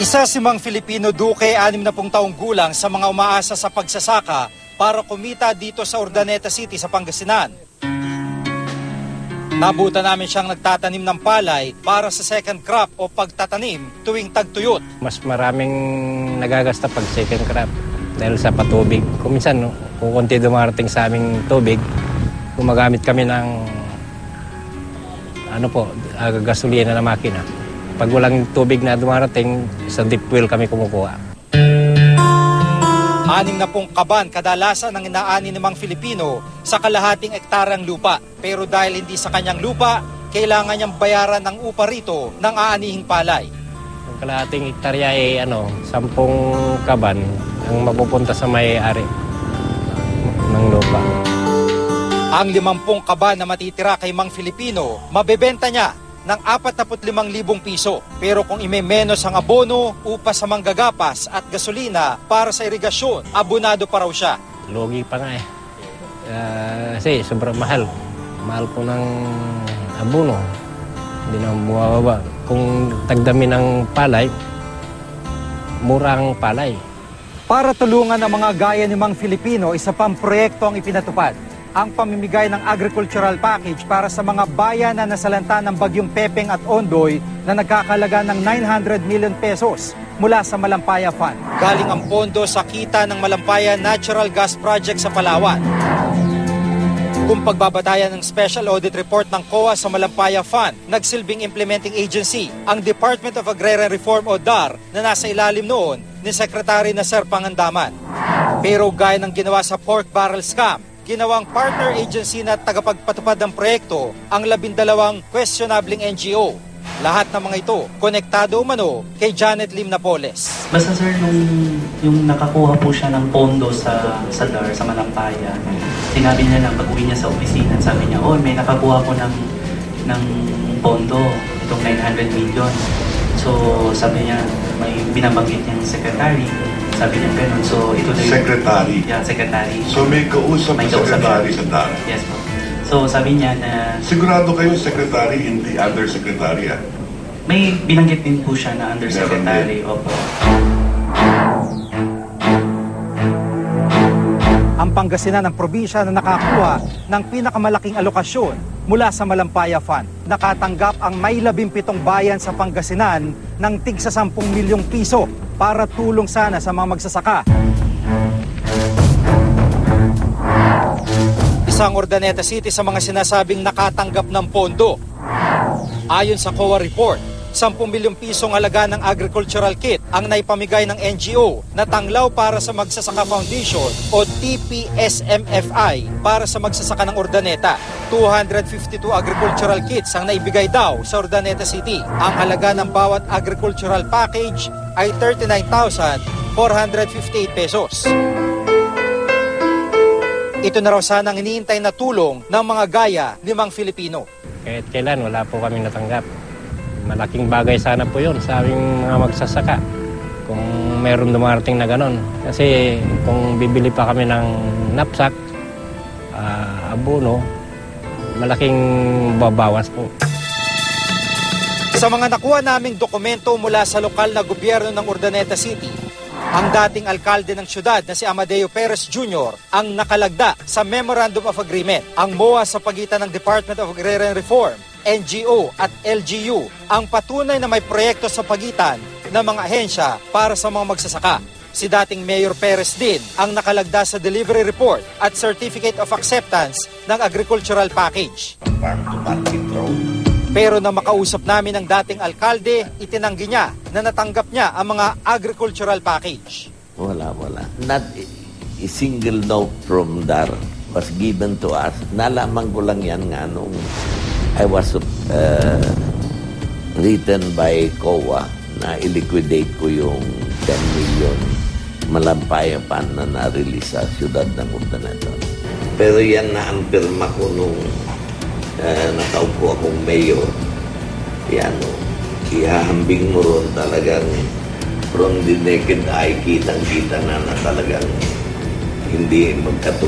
Isa si Mang Filipino Duque, 60 taong gulang sa mga umaasa sa pagsasaka para kumita dito sa Urdaneta City sa Pangasinan. Nabutan namin siyang nagtatanim ng palay para sa second crop o pagtatanim tuwing tagtuyot. Mas maraming nagagasta pag second crop dahil sa patubig. Kung minsan, no, kung konti dumarating sa aming tubig, gumagamit kami ng ano po, gasolina na makina. Pag walang tubig na dumarating, sa deep well kami kumukuha. Anim na pong kaban kadalasan ang inaani ng mga Filipino sa kalahating ektarang lupa. Pero dahil hindi sa kanyang lupa, kailangan niyang bayaran ng upa rito ng aanihing palay. Ang kalahating hektarya ay ano, sampung kaban ang mapupunta sa may-ari ng lupa. Ang limampung kaban na matitira kay Mang Filipino, mabebenta niya ng 45,000 piso. Pero kung imemenos ang abono, upa sa manggagapas at gasolina para sa irigasyon, abonado pa raw siya. Logi pa nga eh. Ah, kasi sobrang mahal. Mahal po ng abono. Hindi na bumababa. Kung tagdami ng palay, murang palay. Para tulungan ang mga gaya ni Mang Filipino, isa pang proyekto ang ipinatupad. Ang pamimigay ng agricultural package para sa mga bayan na nasalanta ng bagyong Pepeng at Ondoy na nagkakalaga ng 900 million pesos mula sa Malampaya Fund. Galing ang pondo sa kita ng Malampaya Natural Gas Project sa Palawan. Kung pagbabatayan ng Special Audit Report ng COA sa Malampaya Fund, nagsilbing implementing agency ang Department of Agrarian Reform o DAR na nasa ilalim noon ni Secretary Nasser Pangandaman. Pero gaya ng ginawa sa pork barrel scam, ginawang partner agency na tagapagpatupad ng proyekto ang labindalawang questionabling NGO. Lahat ng mga ito, konektado umano kay Janet Lim Napoles. Basta sir, yung, yung nakakuha po siya ng pondo sa, sa DAR, sa Malampaya, sinabi niya lang pag uwi niya sa opisina, sabi niya, oh, may nakakuha po ng, ng pondo, itong 900 million. So, sabi niya, may binabanggit niyang secretary, sabi niya ganun. So, ito na yung... Secretary. Yeah, secretary. So may kausap May na kausap secretary sa DAR. Yes po. So, sabi niya na Sigurado kayo secretary, hindi undersecretary ah. may binanggit din po siya na undersecretary. Opo. Ang Pangasinan ang probinsya na nakakuha ng pinakamalaking alokasyon mula sa Malampaya Fund. Nakatanggap ang may 17 bayan sa Pangasinan ng tig sa 10 milyong piso para tulong sana sa mga magsasaka. Isang Ordaneta City sa mga sinasabing nakatanggap ng pondo. Ayon sa COA report, 10 milyong pisong halaga ng agricultural kit ang naipamigay ng NGO na tanglaw para sa Magsasaka Foundation o TPSMFI para sa magsasaka ng Ordaneta. 252 agricultural kits ang naibigay daw sa Ordaneta City. Ang halaga ng bawat agricultural package ay 39,458 pesos. Ito na raw sana ang iniintay na tulong ng mga gaya ni Mang Filipino. Kahit kailan, wala po kami natanggap. Malaking bagay sana po yun sa aming mga magsasaka. Kung meron dumarating na ganon. Kasi kung bibili pa kami ng napsak, ah, abono, malaking babawas po. Sa mga nakuha naming dokumento mula sa lokal na gobyerno ng Urdaneta City, ang dating alkalde ng syudad na si Amadeo Perez Jr. ang nakalagda sa Memorandum of Agreement. Ang MOA sa pagitan ng Department of Agrarian Reform, NGO at LGU ang patunay na may proyekto sa pagitan ng mga ahensya para sa mga magsasaka. Si dating Mayor Perez din ang nakalagda sa delivery report at certificate of acceptance ng agricultural package. Pero na makausap namin ang dating alkalde, itinanggi niya na natanggap niya ang mga agricultural package. Wala, wala. Not a, single note from DAR was given to us. Nalaman ko lang yan nga nung I was uh, written by COA na iliquidate ko yung 10 million malampaya pan na na-release sa siyudad ng Urdaneta. Pero yan na ang pirma ko nung uh, nakaupo akong mayor. Yan o. Ihahambing mo ron talagang from the naked eye, kitang-kita na na talagang hindi magkatugtog.